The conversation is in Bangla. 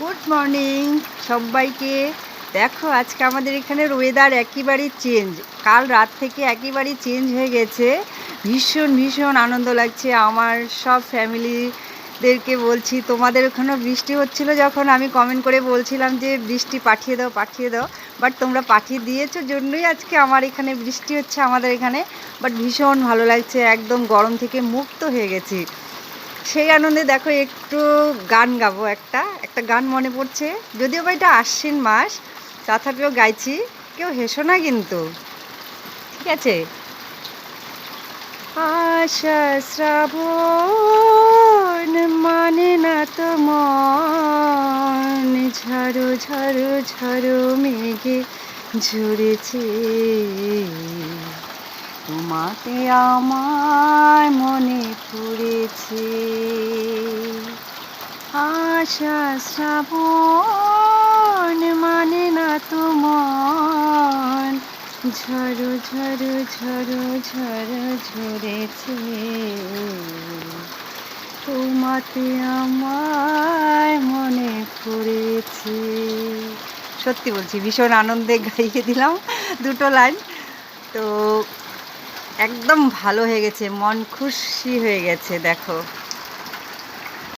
গুড মর্নিং সবাইকে দেখো, আজকে আমাদের এখানে ওয়েদার একেবারেই চেঞ্জ কাল রাত থেকে একেবারেই চেঞ্জ হয়ে গেছে। ভীষণ ভীষণ আনন্দ লাগছে। আমার সব ফ্যামিলিদেরকে বলছি, তোমাদের ওখানেও বৃষ্টি হচ্ছিল যখন আমি কমেন্ট করে বলছিলাম যে, বৃষ্টি পাঠিয়ে দাও পাঠিয়ে দাও। বাট তোমরা পাঠিয়ে দিয়েছ জন্যই আজকে আমার এখানে বৃষ্টি হচ্ছে আমাদের এখানে। বাট ভীষণ ভালো লাগছে, একদম গরম থেকে মুক্ত হয়ে গেছি। সেই আনন্দে দেখো একটু গান গাবো একটা। একটা গান মনে পড়ছে। যদিও বা এটা আশ্বিন মাস, তথাপিও গাইছি। কেউ হেসো না কিন্তু। ঠিক আছে? আশা শ্রাবণ মানে না তো মন। ঝাড়ো ঝাড়ো ঝাড়ো মেঘে ঝরেছে। তোমাকে আমার মনে পড়েছে। আশা শ্রাবণ মানে না তোমার ঝড়ো ঝড়ো ঝড়ো ঝড়ো ঝরেছে। তোমাতে আমার মনে পড়েছে। সত্যি বলছি, ভীষণ আনন্দে গাইয়ে দিলাম দুটো লাইন। তো একদম ভালো হয়ে গেছে, মন খুশি হয়ে গেছে, দেখো।